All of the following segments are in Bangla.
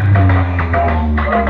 Música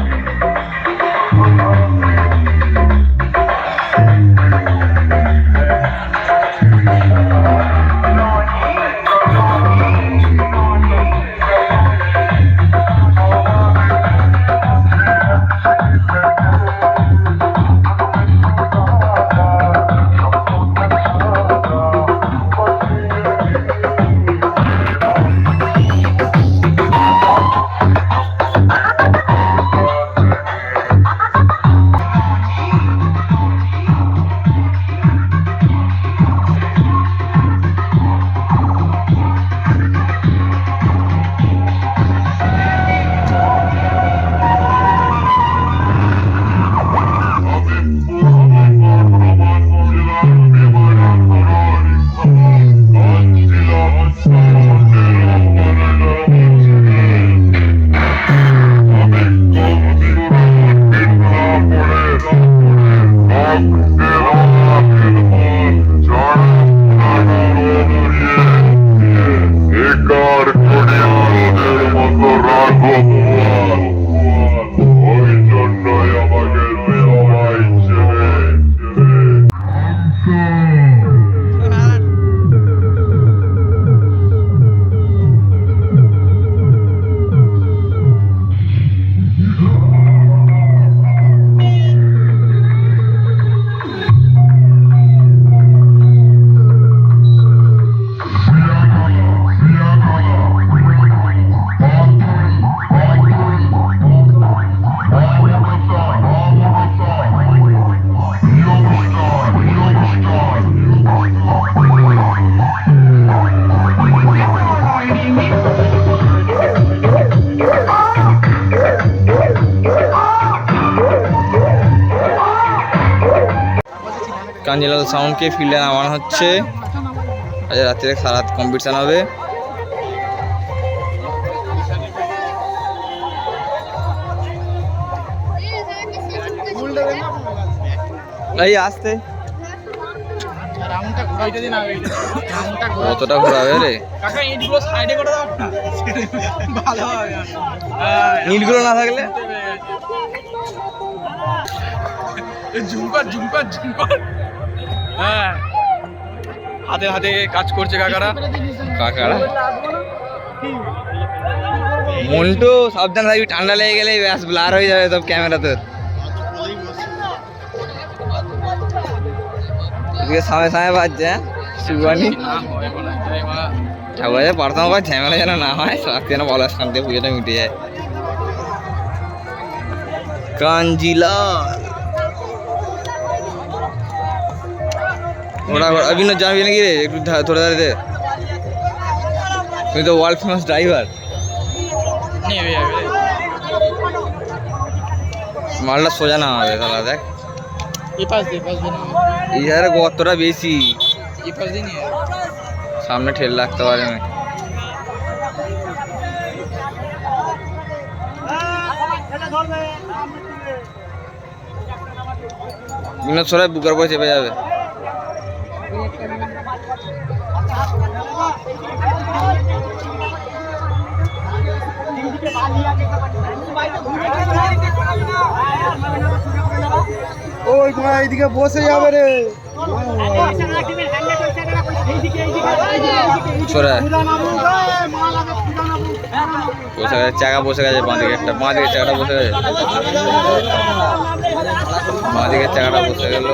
কাঞ্জিলাল সাউন্ডকে ফিল্ডে নামানো হচ্ছে। আজ রাত্রে সারাত কম্পিটিশান হবে। এই আসতে। কতটা ঘোরাবে রে। ইটগুলো না হবে। হ্যাঁ নীলগুলো না থাকলে? ঝুমকার ঝুমকার ঝুমকার হ্যাঁ। হাতে হাতে কাজ করছে কাকারা। কাকারা। মন্টু, সাবধান থাকবি, ঠান্ডা লেগে গেলে ব্যাস, ব্লার হয়ে যাবে সব ক্যামেরা তোর। সামনে সামনে বাজছে শিবানি হয় ঠাকুর প্রার্থনা কর ঝামেলা যেন না হয় শান্তি যেন ভালো শান্তি পুজোটা মিটে যায়। কাঞ্জিলা ওরা অভিনয় জানবি নাকি রে? একটু ধরে ধরে দে। তুই তো ওয়ার্ল্ড ফেমাস ড্রাইভার মালটা সোজা না হবে তাহলে দেখ। এই জায়গায় গর্তটা বেশি। সামনে ঠেল লাগতে পারে না। বিনোদ সরাই বুকের পরে চেপে যাবে। ওই মা এইদিকে বসে যাবে রে সরাই বসে গেছে চাকা বসে গেছে বাঁ দিকে একটা বাঁ দিকের চাকাটা বসে গেছে। বাঁ দিকের চাকাটা বসে গেল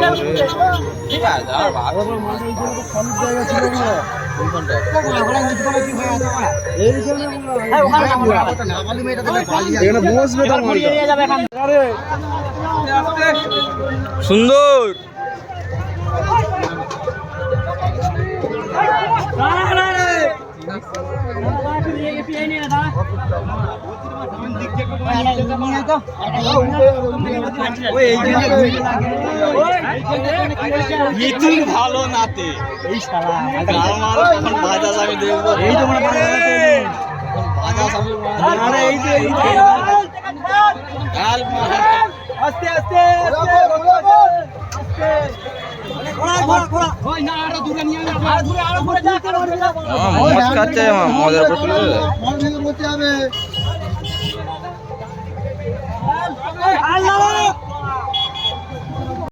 সুন্দর। মিথুন ভালো নাতে। এই শালা বাজাজ আমি দেখব। এই তো মানে বাজাজ আমি আরে এই যে এই যে। মদ খাচ্ছে মদের উপর তুলে দেবে